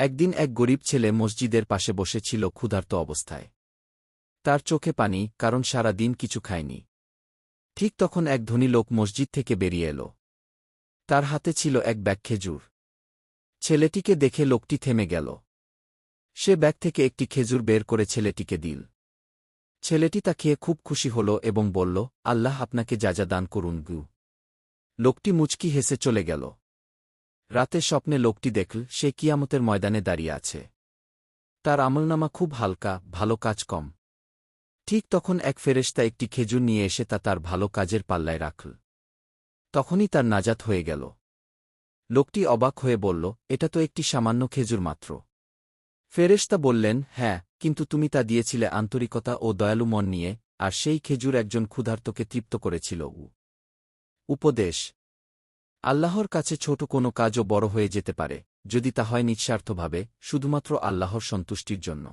একদিন এক গরিব ছেলে মসজিদের পাশে বসেছিল ক্ষুধার্ত অবস্থায়। তার চোখে পানি, কারণ সারা দিন কিছু খায়নি। ঠিক তখন এক ধনী লোক মসজিদ থেকে বেরিয়ে এল। তার হাতে ছিল এক ব্যাগ খেজুর। ছেলেটিকে দেখে লোকটি থেমে গেল। সে ব্যাগ থেকে একটি খেজুর বের করে ছেলেটিকে দিল। ছেলেটি তা খেয়ে খুব খুশি হল এবং বলল, আল্লাহ আপনাকে যা যা দান করুন গু। লোকটি মুচকি হেসে চলে গেল। রাতে স্বপ্নে লোকটি দেখল, সে কিয়ামতের ময়দানে দাঁড়িয়ে আছে। তার আমলনামা খুব হালকা, ভালো কাজ কম। ঠিক তখন এক ফেরেশতা একটি খেজুর নিয়ে এসে তা তার ভালো কাজের পাল্লায় রাখল। তখনই তার নাজাত হয়ে গেল। লোকটি অবাক হয়ে বলল, এটা তো একটি সামান্য খেজুর মাত্র। ফেরেশতা বললেন হ্যাঁ কিন্তু তুমি তা দিয়েছিলে আন্তরিকতা ও দয়ালু মন নিয়ে, আর সেই খেজুর একজন ক্ষুধার্তকে তৃপ্ত করেছিল। উপদেশ আল্লাহর কাছে ছোট কোনো কাজও বড় হয়ে যেতে পারে, যদি তা হয় নিঃস্বার্থভাবে, শুধুমাত্র আল্লাহর সন্তুষ্টির জন্য।